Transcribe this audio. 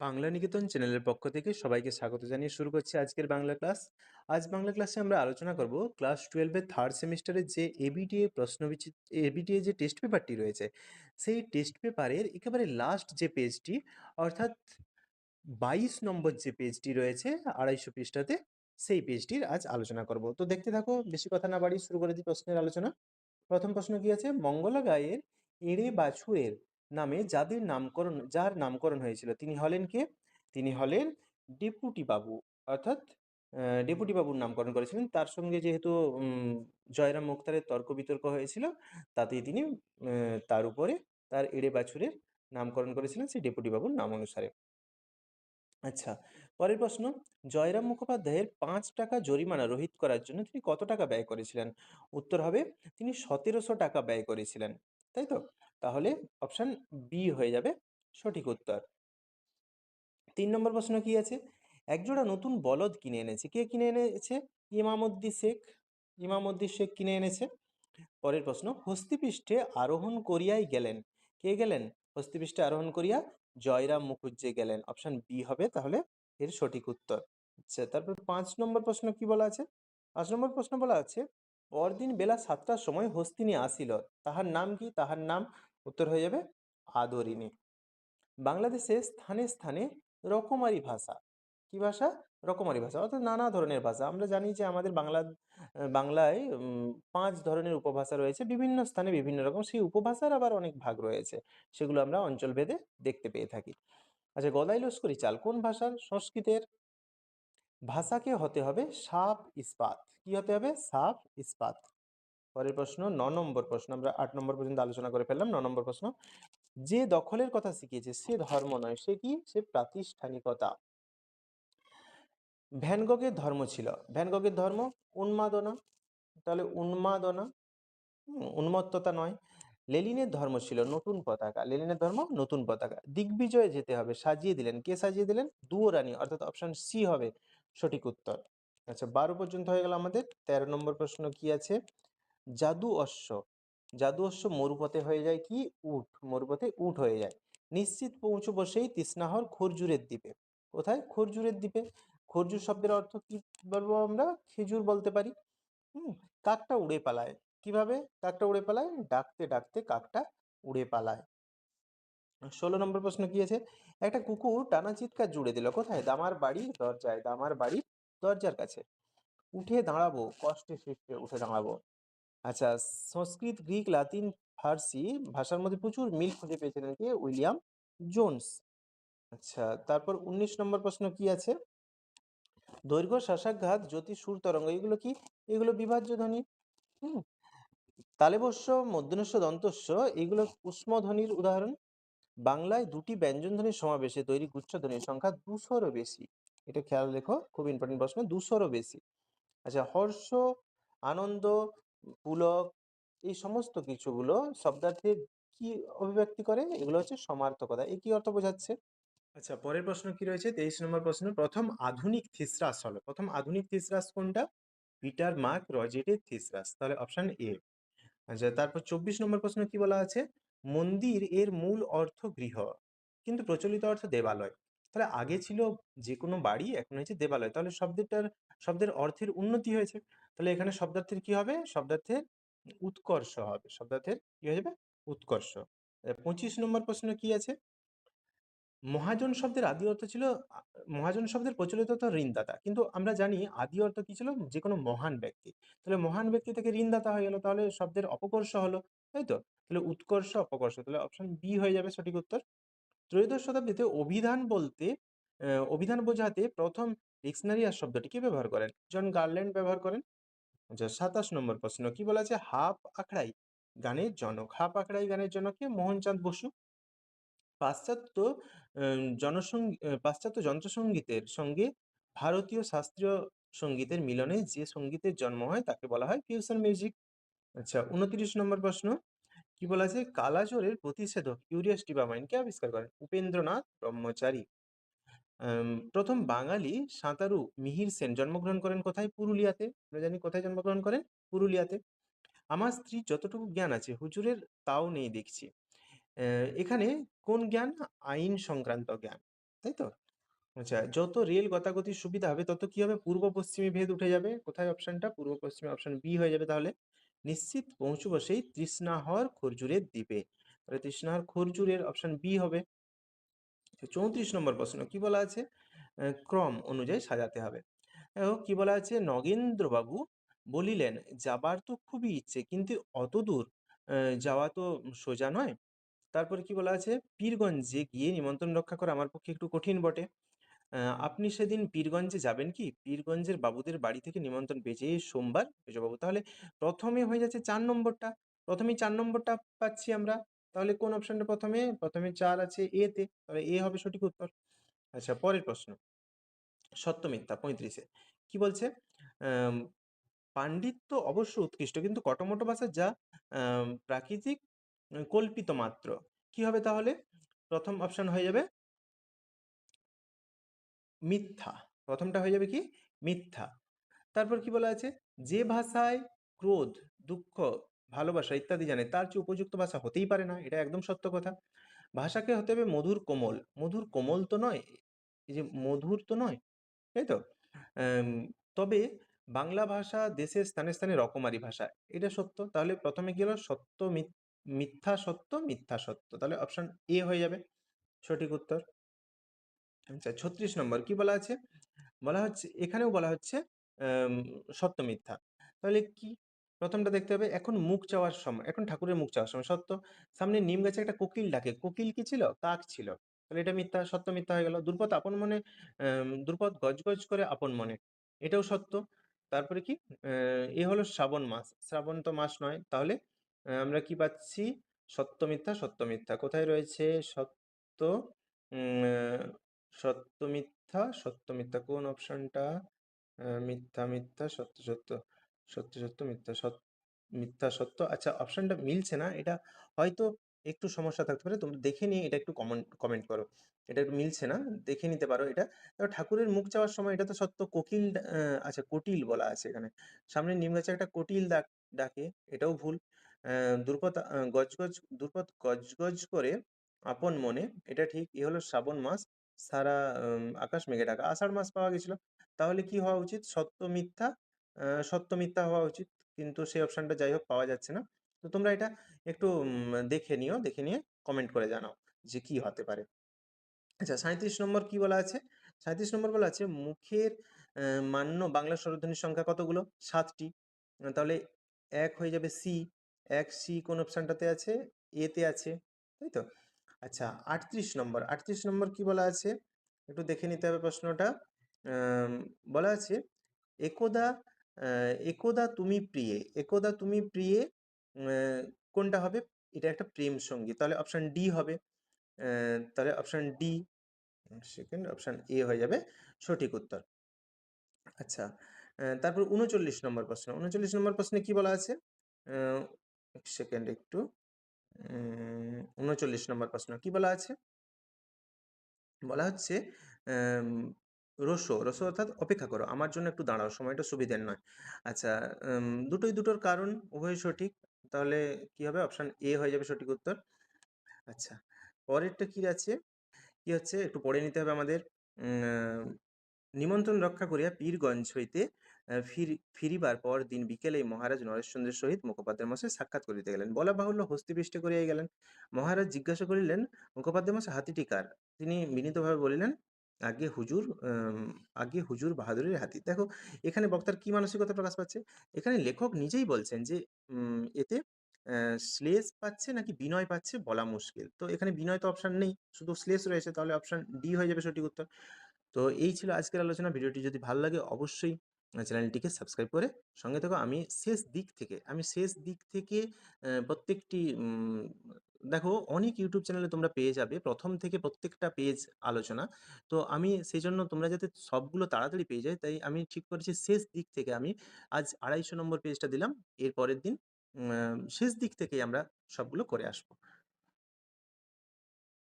বাংলা নিকেতন চ্যানেলের পক্ষ থেকে সবাইকে স্বাগত জানিয়ে শুরু করছি আজকের বাংলা ক্লাস। আজ বাংলা ক্লাসে আমরা আলোচনা করব ক্লাস টুয়েলভের থার্ড সেমিস্টারের যে এবিটিএ প্রশ্নবিচিত এবিটিএ যে টেস্ট পেপারটি রয়েছে, সেই টেস্ট পেপারের একেবারে লাস্ট যে পেজটি অর্থাৎ বাইশ নম্বর যে পেজটি রয়েছে আড়াইশো পৃষ্ঠাতে, সেই পেজটির আজ আলোচনা করব। তো দেখতে থাকো, বেশি কথা না বাড়ি শুরু করে দিই প্রশ্নের আলোচনা। প্রথম প্রশ্ন কি আছে? মঙ্গলা গায়ের এড়ে বাছুরের নামে যাদের নামকরণ, যার নামকরণ হয়েছিল, তিনি হলেন কে? তিনি হলেন ডেপুটি বাবু। অর্থাৎ ডেপুটি বাবুর নামকরণ করেছিলেন। তার সঙ্গে যেহেতু জয়রাম মুখতারের তর্ক বিতর্ক হয়েছিল, তাতেই তিনি তার উপরে তার এড়ে বাছুরের নামকরণ করেছিলেন সেই ডেপুটি বাবুর নাম অনুসারে। আচ্ছা পরের প্রশ্ন। জয়রাম মুখোপাধ্যায়ের পাঁচ টাকা জরিমানা রহিত করার জন্য তিনি কত টাকা ব্যয় করেছিলেন? উত্তর হবে, তিনি সতেরোশো টাকা ব্যয় করেছিলেন। তাই তো? তাহলে অপশন বি হয়ে যাবে সঠিক উত্তর। তিন নম্বর প্রশ্ন কি আছে? একজোড়া নতুন বলদ কিনে এনেছে। কে কিনে এনেছে? ইমামউদ্দি শেখ। ইমামউদ্দি শেখ কিনে এনেছে। পরের প্রশ্ন, হস্তিপৃষ্ঠে আরোহণ করিয়াই গেলেন। কে গেলেন? হস্তিপৃষ্ঠে আরোহণ করিয়া জয়রাম মুখুজ্জে গেলেন। অপশান বি হবে তাহলে এর সঠিক উত্তর। আচ্ছা তারপর পাঁচ নম্বর প্রশ্ন কি বলা আছে? পাঁচ নম্বর প্রশ্ন বলা আছে পরদিন বেলা সাতটার সময় হস্তিনী আসিল। তাহার নাম কি? তাহার নাম উত্তর হয়ে যাবে আদরিনী বাংলাদেশে স্থানে স্থানে রকমারি ভাষা। কি ভাষা? রকমারি ভাষা। অর্থাৎ নানা ধরনের ভাষা। আমরা জানি যে আমাদের বাংলা, বাংলায় পাঁচ ধরনের উপভাষা রয়েছে। বিভিন্ন স্থানে বিভিন্ন রকম। সেই উপভাষার আবার অনেক ভাগ রয়েছে। সেগুলো আমরা অঞ্চলভেদে দেখতে পেয়ে থাকি। আচ্ছা গদাই লস্করি চাল কোন ভাষার সংস্কৃতের ভাষাকে হতে হবে সাপ ইস্পাত। কি হতে হবে? সাপ ইস্পাত। পরের প্রশ্ন, ন নম্বর প্রশ্ন, আমরা আট নম্বর পর্যন্ত আলোচনা করে ফেললাম, ন নম্বর প্রশ্ন। যে দখলের কথা শিখিয়েছে, সে ধর্ম নয়, সে কি? সে প্রাতিষ্ঠানিকতা। ভ্যানগগের ধর্ম ছিল। ভ্যানগগের ধর্ম? উন্মাদনা। তাহলে উন্মাদনা? উন্মত্ততা নয়। লেলিনের ধর্ম ছিল নতুন পতাকা। লেলিনের ধর্ম নতুন পতাকা। দিগ্বিজয়ে যেতে হবে। সাজিয়ে দিলেন। কে সাজিয়ে দিলেন? দুও রানী অর্থাৎ অপশন সি হবে। সঠিক উত্তর। আচ্ছা বারো পর্যন্ত হয়ে গেল আমাদের। তেরো নম্বর প্রশ্ন কি আছে? জাদু অশ্ব। জাদু অশ্ব মরুপথে হয়ে যায় কি? উট মরুপথে উট হয়ে যায়। নিশ্চিত পৌঁছবো সেই তৃষ্ণাহর খরজুরের দ্বীপে। কোথায়? খরজুরের দ্বীপে। খরজুর শব্দের অর্থ কি বলব আমরা? খেজুর বলতে পারি। হুম, কাকটা উড়ে পালায়। কীভাবে? কাকটা উড়ে পালায়? ডাকতে ডাকতে কাকটা উড়ে পালায়। ষোলো নম্বর প্রশ্ন কি আছে? একটা কুকুর টানা চিৎকার জুড়ে দিল, কোথায়? দামার বাড়ির দরজায়, দামার বাড়ির দরজার কাছে। উঠে দাঁড়াবো, কষ্টে শিখতে উঠে দাঁড়াবো। আচ্ছা সংস্কৃত, গ্রিক, লাতিন, ফার্সি ভাষার মধ্যে প্রচুর মিল খুঁজে পেয়েছিলেন কে উইলিয়াম জোনস? আচ্ছা তারপর উনিশ নম্বর প্রশ্ন কি আছে? দৈর্ঘ্য শাসাঘাত জ্যোতি সুর, তরঙ্গ, এগুলো কি? এগুলো বিভাজ্য ধ্বনি। হুম, তালেবস্য, মধ্যনস্য, দন্তস্য, এগুলো উষ্মধ্বনির উদাহরণ। বাংলায় দুটি ব্যঞ্জনধ্বনির সমাবেশে তৈরি গুচ্ছধ্বনির সংখ্যা দুশোরও বেশি। এটা খেয়াল রেখো, খুব ইম্পর্টেন্ট প্রশ্ন, দুশোরও বেশি। আচ্ছা হর্ষ, আনন্দ, পুলক, এই সমস্ত কিছুগুলো শব্দার্থে কি অভিব্যক্তি করে? এগুলো হচ্ছে সমার্থকতা। এই কি অর্থ বোঝাচ্ছে? আচ্ছা পরের প্রশ্ন কি রয়েছে? তেইশ নম্বর প্রশ্ন, প্রথম আধুনিক থিসরাস হলো। প্রথম আধুনিক থিসরাস কোনটা? পিটার মার্ক রজেটের থিসরাস। তাহলে অপশন এ। আচ্ছা তারপর চব্বিশ নম্বর প্রশ্ন কি বলা আছে? মন্দির এর মূল অর্থ গৃহ। কিন্তু প্রচলিত অর্থ দেবালয়। তাহলে আগে ছিল যে কোনো বাড়ি, এখন হয়েছে দেবালয়। তাহলে শব্দটার শব্দের অর্থের উন্নতি হয়েছে। তাহলে এখানে শব্দার্থের কি হবে? শব্দার্থের উৎকর্ষ হবে। শব্দার্থের কি হয়ে যাবে? উৎকর্ষ। পঁচিশ নম্বর প্রশ্ন কি আছে? মহাজন শব্দের আদি অর্থ ছিল মহাজন শব্দের প্রচলিত অর্থ ঋণদাতা। কিন্তু আমরা জানি আদি অর্থ কি ছিল? যে কোনো মহান ব্যক্তি। তাহলে মহান ব্যক্তি থেকে ঋণদাতা হয়ে গেল। তাহলে শব্দের অপকর্ষ হলো। তাই তো? তাহলে উৎকর্ষ, অপকর্ষ। তাহলে অপশন বি হয়ে যাবে সঠিক উত্তর। ত্রয়োদশ শতাব্দীতে অভিধান বলতে অভিধান বোঝাতে প্রথম ডিকশনারি আর শব্দটি কে ব্যবহার করেন? জন গার্ল্যান্ড ব্যবহার করেন। আচ্ছা সাতাশ নম্বর প্রশ্ন। কি বলা আছে? হাফ আখড়াই গানের জনক। হাফ আখড়াই গানের জনক মোহনচাঁদ বসু। পাশ্চাত্য জনসঙ্গী পাশ্চাত্য যন্ত্রসঙ্গীতের সঙ্গে ভারতীয় শাস্ত্রীয় সঙ্গীতের মিলনে যে সঙ্গীতের জন্ম হয়, তাকে বলা হয় ফিউশন মিউজিক আচ্ছা উনত্রিশ নম্বর প্রশ্ন। কি বলা আছে? কালাজ্বরের প্রতিষেধক ইউরিয়াস ডিপামাইন কে আবিষ্কার করেন উপেন্দ্রনাথ ব্রহ্মচারী। প্রথম বাঙালি সাঁতারু মিহির সেন জন্মগ্রহণ করেন কোথায়? পুরুলিয়াতে। আমরা জানি কোথায় জন্মগ্রহণ করেন? পুরুলিয়াতে। আমার স্ত্রী যতটুকু জ্ঞান আছে, হুজুরের তাও নেই দেখছি। এখানে কোন জ্ঞান? আইন সংক্রান্ত জ্ঞান, তাই তো? আচ্ছা যত রেল গতাগতির সুবিধা হবে, তত কি হবে? পূর্ব পশ্চিমী ভেদ উঠে যাবে। কোথায় অপশনটা পূর্ব পশ্চিমে অপশন বি হয়ে যাবে তাহলে। নিশ্চিত পৌঁছবো সেই তৃষ্ণাহর খরজুরের দ্বীপে। তাহলে তৃষ্ণাহর খরজুরের অপশন বি হবে। চৌত্রিশ নম্বর প্রশ্ন, কি বলা আছে? ক্রম অনুযায়ী সাজাতে হবে। কি বলা আছে? নগেন্দ্রবাবু বলিলেন, যাবার তো খুবই ইচ্ছে, কিন্তু অত দূর যাওয়া তো সোজা নয়। তারপরে কি বলা আছে? পীরগঞ্জে গিয়ে নিমন্ত্রণ রক্ষা করা আমার পক্ষে একটু কঠিন বটে। আপনি সেদিন পীরগঞ্জে যাবেন কি? পীরগঞ্জের বাবুদের বাড়ি থেকে নিমন্ত্রণ পেয়েছে। এই সোমবার বাবু, তাহলে প্রথমে হয়ে যাচ্ছে চার নম্বরটা। প্রথমেই চার নম্বরটা পাচ্ছি আমরা। তাহলে কোন অপশনটা প্রথমে? প্রথমে চার আছে এ তে। তাহলে এ হবে সঠিক উত্তর। আচ্ছা পরের প্রশ্ন। সত্য মিথ্যা, পঁয়ত্রিশে। কি বলছে? পাণ্ডিত্য অবশ্য উৎকৃষ্ট, কিন্তু কটমটো ভাষা যা প্রাকৃতিক, কল্পিত মাত্র। কি হবে তাহলে? প্রথম অপশন হয়ে যাবে মিথ্যা। প্রথমটা হয়ে যাবে কি? মিথ্যা। তারপর কি বলা আছে? যে ভাষায় ক্রোধ, দুঃখ, ভালোবাসা ইত্যাদি জানে, তার চেয়ে উপযুক্ত ভাষা হতেই পারে না। এটা একদম সত্য কথা। ভাষাকে হতে হবে মধুর কোমল। মধুর কোমল তো নয়, এই যে মধুর তো নয়, তাই তো? তবে বাংলা ভাষা দেশের স্থানে স্থানে রকমারি ভাষা, এটা সত্য। তাহলে প্রথমে কি হলো? সত্য মিথ্যা সত্য মিথ্যা সত্য। তাহলে অপশন এ হয়ে যাবে। সঠিক উত্তর। আচ্ছা ছত্রিশ নম্বর কি বলা আছে বলা হচ্ছে, এখানেও বলা হচ্ছে সত্য মিথ্যা। তাহলে কি? প্রথমটা দেখতে হবে, এখন মুখ চাওয়ার সময়, এখন ঠাকুরের মুখ চাওয়ার সময়, সত্য। সামনে নিম গাছে একটা কোকিল ডাকে, কোকিল কি ছিল? কাক ছিল। তাহলে এটা মিথ্যা, সত্য মিথ্যা হয়ে গেল। দ্রুপদ আপন মনে দুর্পদ দ্রুপদ গজগজ করে আপন মনে, এটাও সত্য। তারপরে কি? এ হলো শ্রাবণ মাস, শ্রাবণ তো মাস নয়। তাহলে আমরা কি পাচ্ছি? সত্য মিথ্যা সত্য মিথ্যা। কোথায় রয়েছে? সত্য সত্য মিথ্যা সত্য মিথ্যা কোন অপশনটা? মিথ্যা মিথ্যা সত্য সত্য সত্য সত্য মিথ্যা সত্য মিথ্যা সত্য। আচ্ছা অপশনটা মিলছে না এটা হয়তো একটু সমস্যা থাকতে পারে। তোমরা দেখে নিয়ে এটা একটু কমেন্ট কমেন্ট করো। এটা একটু মিলছে না দেখে নিতে পারো এটা। ঠাকুরের মুখ চাওয়ার সময় এটা তো সত্য কোকিল আচ্ছা কোটিল বলা আছে এখানে। সামনে নিম গাছে একটা কোটিল ডাক ডাকে এটাও ভুল। আহ, দ্রুপদ গজগজ দ্রুপদ গজগজ করে আপন মনে এটা ঠিক এ হলো শ্রাবণ মাস। সারা আকাশ মেঘে ঢাকা। আষাঢ় মাস পাওয়া গেছিল। তাহলে কি হওয়া উচিত? সত্য মিথ্যা? সত্য মিথ্যা হওয়া উচিত। কিন্তু সেই অপশানটা যাই হোক পাওয়া যাচ্ছে না। তো তোমরা এটা একটু দেখে নিও, দেখে নিয়ে কমেন্ট করে জানাও যে কি হতে পারে। আচ্ছা সাঁইত্রিশ নম্বর কি বলা আছে? সাঁইত্রিশ নম্বর বলা আছে, মুখের মান্য বাংলা স্বরধ্বনির সংখ্যা কতগুলো? সাতটি। তাহলে এক হয়ে যাবে সি। এক সি কোন অপশানটাতে আছে? এতে আছে। তাই তো? আচ্ছা আটত্রিশ নম্বর আটত্রিশ নম্বর কি বলা আছে? একটু দেখে নিতে হবে প্রশ্নটা। বলা আছে, একদা একদা তুমি প্রিয়ে, একদা তুমি প্রিয়ে কোনটা হবে? এটা একটা প্রেম সঙ্গী। তাহলে অপশান ডি হবে। তাহলে option D second, option A হয়ে যাবে সঠিক উত্তর। আচ্ছা তারপর উনচল্লিশ নম্বর প্রশ্ন। উনচল্লিশ নম্বর প্রশ্নে কি বলা আছে? সেকেন্ড একটু। উনচল্লিশ নম্বর প্রশ্ন। কি বলা আছে? বলা হচ্ছে রসো রসো অর্থাৎ অপেক্ষা করো, আমার জন্য একটু দাঁড়াও, সময়টা সুবিধের নয়। আচ্ছা দুটোই দুটোর কারণ উভয় সঠিক, তাহলে কি হবে? অপশান এ হয়ে যাবে সঠিক উত্তর। আচ্ছা পরেরটা কি আছে? কি হচ্ছে? একটু পড়ে নিতে হবে আমাদের। নিমন্ত্রণ রক্ষা করিয়া পীরগঞ্জ হইতে ফিরি- ফিরিবার পর দিন বিকেলে মহারাজ নরেশচন্দ্রের সহিত মুখোপাধ্যায় মশাই সাক্ষাৎ করিতে গেলেন। বলা বাহুল্য হস্তিপৃষ্টি করিয়া গেলেন। মহারাজ জিজ্ঞাসা করিলেন, মুখোপাধ্যায় মশাই, হাতিটি কার? তিনি বিনীতভাবে বলিলেন, আগে হুজুর আগে হুজুর বাহাদুরের হাতি। দেখো, এখানে বক্তার কি মানসিকতা প্রকাশ পাচ্ছে? এখানে লেখক নিজেই বলছেন যে এতে শ্লেষ পাচ্ছে নাকি বিনয় পাচ্ছে বলা মুশকিল। তো এখানে বিনয় তো অপশান নেই। শুধু শ্লেষ রয়েছে, তাহলে অপশন ডি হয়ে যাবে সঠিক উত্তর। তো এই ছিল আজকের আলোচনা। ভিডিওটি যদি ভালো লাগে অবশ্যই চ্যানেলটিকে সাবস্ক্রাইব করে সঙ্গে থেকো। আমি শেষ দিক থেকে, আমি শেষ দিক থেকে প্রত্যেকটি দেখো অনেক ইউটিউব চ্যানেলে তোমরা পেয়ে যাবে। প্রথম থেকে প্রত্যেকটা পেজ আলোচনা। তো আমি সেই জন্য তোমরা যাতে সবগুলো তাড়াতাড়ি পেয়ে যায় তাই আমি ঠিক করেছি শেষ দিক থেকে আমি আজ আড়াইশো নম্বর পেজটা দিলাম। এর পরের দিন শেষ দিক থেকেই আমরা সবগুলো করে আসব।